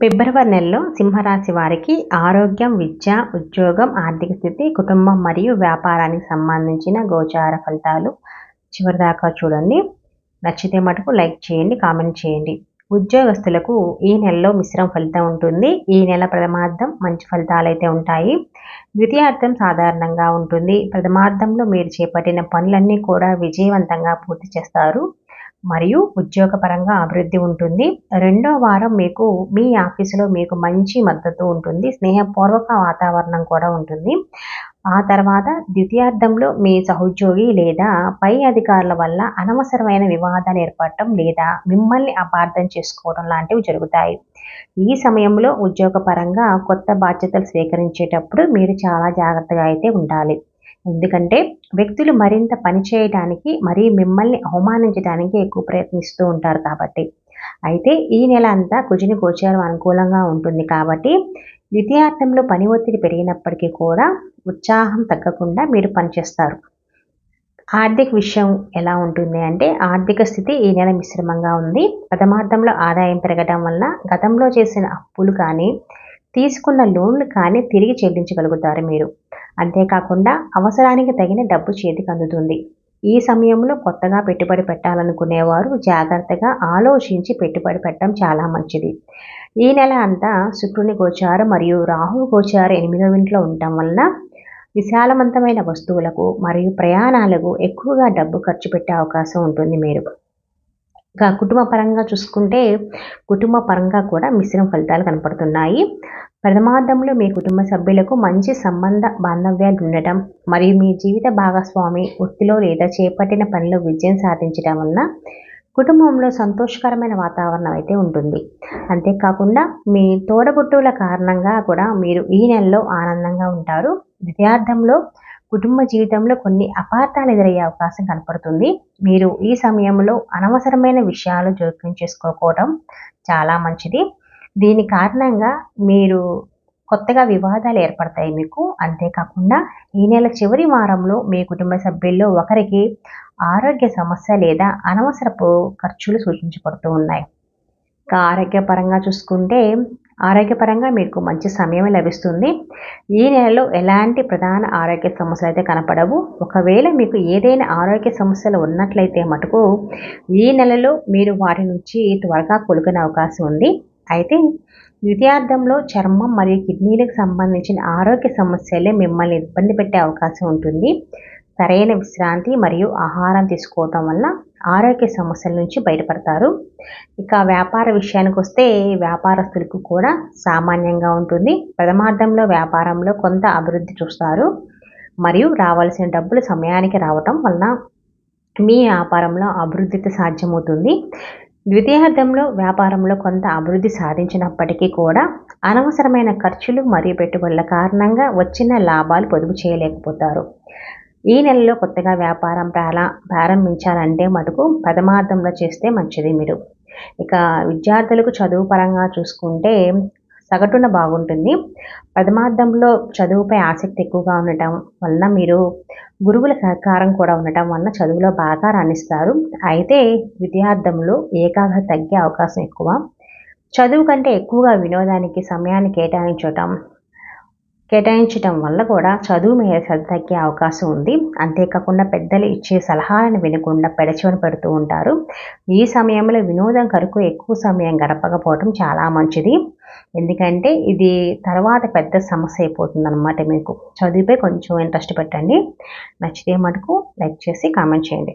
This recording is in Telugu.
ఫిబ్రవరి నెలలో సింహరాశి వారికి ఆరోగ్యం విద్య ఉద్యోగం ఆర్థిక స్థితి కుటుంబం మరియు వ్యాపారానికి సంబంధించిన గోచార ఫలితాలు చివరిదాకా చూడండి. నచ్చితే మటుకు లైక్ చేయండి కామెంట్ చేయండి. ఉద్యోగస్తులకు ఈ నెలలో మిశ్రమ ఫలితం ఉంటుంది. ఈ నెల ప్రథమార్థం మంచి ఫలితాలు అయితే ఉంటాయి. ద్వితీయార్థం సాధారణంగా ఉంటుంది. ప్రథమార్థంలో మీరు చేపట్టిన పనులన్నీ కూడా విజయవంతంగా పూర్తి చేస్తారు. మరియు ఉద్యోగపరంగా అభివృద్ధి ఉంటుంది. రెండో వారం మీకు మీ ఆఫీసులో మీకు మంచి మద్దతు ఉంటుంది. స్నేహపూర్వక వాతావరణం కూడా ఉంటుంది. ఆ తర్వాత ద్వితీయార్థంలో మీ సహోద్యోగి లేదా పై అధికారుల వల్ల అనవసరమైన వివాదాలు ఏర్పడటం లేదా మిమ్మల్ని అపార్థం చేసుకోవడం లాంటివి జరుగుతాయి. ఈ సమయంలో ఉద్యోగపరంగా కొత్త బాధ్యతలు స్వీకరించేటప్పుడు మీరు చాలా జాగ్రత్తగా అయితే ఉండాలి. ఎందుకంటే వ్యక్తులు మరింత పని చేయడానికి మరియు మిమ్మల్ని అవమానించడానికి ఎక్కువ ప్రయత్నిస్తూ ఉంటారు కాబట్టి. అయితే ఈ నెల అంతా కుజుని గోచారం అనుకూలంగా ఉంటుంది కాబట్టి ద్వితీయార్థంలో పని ఒత్తిడి పెరిగినప్పటికీ కూడా ఉత్సాహం తగ్గకుండా మీరు పనిచేస్తారు. ఆర్థిక విషయం ఎలా ఉంటుంది అంటే ఆర్థిక స్థితి ఈ నెల మిశ్రమంగా ఉంది. ప్రథమార్థంలో ఆదాయం పెరగడం వల్ల గతంలో చేసిన అప్పులు కానీ తీసుకున్న లోన్లు కానీ తిరిగి చెల్లించగలుగుతారు మీరు. అంతేకాకుండా అవసరానికి తగిన డబ్బు చేతికి అందుతుంది. ఈ సమయంలో కొత్తగా పెట్టుబడి పెట్టాలనుకునేవారు జాగ్రత్తగా ఆలోచించి పెట్టుబడి పెట్టడం చాలా మంచిది. ఈ నెల అంతా శుక్రుని గోచారం మరియు రాహు గోచారం ఎనిమిదవ ఇంట్లో ఉండటం వలన విశాలవంతమైన వస్తువులకు మరియు ప్రయాణాలకు ఎక్కువగా డబ్బు ఖర్చు పెట్టే అవకాశం ఉంటుంది మీరు. ఇంకా కుటుంబ పరంగా చూసుకుంటే కుటుంబ పరంగా కూడా మిశ్రమ ఫలితాలు కనపడుతున్నాయి. ప్రథమార్థంలో మీ కుటుంబ సభ్యులకు మంచి సంబంధ బాంధవ్యాలు ఉండటం మరియు మీ జీవిత భాగస్వామి వృత్తిలో లేదా చేపట్టిన పనిలో విజయం సాధించడం వలన కుటుంబంలో సంతోషకరమైన వాతావరణం అయితే ఉంటుంది. అంతేకాకుండా మీ తోడబుట్టువుల కారణంగా కూడా మీరు ఈ నెలలో ఆనందంగా ఉంటారు. ద్వితీయార్థంలో కుటుంబ జీవితంలో కొన్ని అపార్థాలు ఎదురయ్యే అవకాశం కనపడుతుంది. మీరు ఈ సమయంలో అనవసరమైన విషయాలు జోక్యం చేసుకోకపోవడం చాలా మంచిది. దీని కారణంగా మీరు కొత్తగా వివాదాలు ఏర్పడతాయి మీకు. అంతేకాకుండా ఈ నెల చివరి వారంలో మీ కుటుంబ సభ్యుల్లో ఒకరికి ఆరోగ్య సమస్య లేదా అనవసరపు ఖర్చులు సూచించబడుతూ ఉన్నాయి. ఇంకా ఆరోగ్యపరంగా చూసుకుంటే ఆరోగ్యపరంగా మీకు మంచి సమయం లభిస్తుంది. ఈ నెలలో ఎలాంటి ప్రధాన ఆరోగ్య సమస్యలు అయితే కనపడవు. ఒకవేళ మీకు ఏదైనా ఆరోగ్య సమస్యలు ఉన్నట్లయితే మటుకు ఈ నెలలో మీరు వాటి నుంచి త్వరగా కొలుకునే అవకాశం ఉంది. అయితే ద్వితీయార్థంలో చర్మం మరియు కిడ్నీలకు సంబంధించిన ఆరోగ్య సమస్యలే మిమ్మల్ని ఇబ్బంది పెట్టే అవకాశం ఉంటుంది. సరైన విశ్రాంతి మరియు ఆహారం తీసుకోవటం వల్ల ఆరోగ్య సమస్యల నుంచి బయటపడతారు. ఇక వ్యాపార విషయానికి వస్తే వ్యాపారస్తులకు కూడా సామాన్యంగా ఉంటుంది. ప్రథమార్థంలో వ్యాపారంలో కొంత అభివృద్ధి చూస్తారు. మరియు రావాల్సిన డబ్బులు సమయానికి రావటం వలన మీ వ్యాపారంలో అభివృద్ధి సాధ్యమవుతుంది. ద్వితీయార్థంలో వ్యాపారంలో కొంత అభివృద్ధి సాధించినప్పటికీ కూడా అనవసరమైన ఖర్చులు మరియు పెట్టుబడుల కారణంగా వచ్చిన లాభాలు పొదుపు చేయలేకపోతారు. ఈ నెలలో కొత్తగా వ్యాపారం ప్రారా ప్రారంభించాలంటే మటుకు ప్రథమార్థంలో చేస్తే మంచిది మీరు. ఇక విద్యార్థులకు చదువు పరంగా చూసుకుంటే సగటున బాగుంటుంది. ప్రథమార్థంలో చదువుపై ఆసక్తి ఎక్కువగా ఉండటం వలన మీరు గురువుల సహకారం కూడా ఉండటం వలన చదువులో బాగా రాణిస్తారు. అయితే విద్యార్థంలో ఏకాగ్రత తగ్గే అవకాశం ఎక్కువ. చదువు కంటే ఎక్కువగా వినోదానికి సమయాన్ని కేటాయించటం కేటాయించటం వల్ల కూడా చదువు మీద శ్రద్ధ తగ్గే అవకాశం ఉంది. అంతేకాకుండా పెద్దలు ఇచ్చే సలహాలను వినకుండా పెడచవని పెడుతూ ఉంటారు. ఈ సమయంలో వినోదం కొరకు ఎక్కువ సమయం గడపకపోవడం చాలా మంచిది. ఎందుకంటే ఇది తర్వాత పెద్ద సమస్య అయిపోతుంది అనమాట మీకు. చదువుపై కొంచెం ఇంట్రెస్ట్ పెట్టండి. నచ్చితే మటుకు లైక్ చేసి కామెంట్ చేయండి.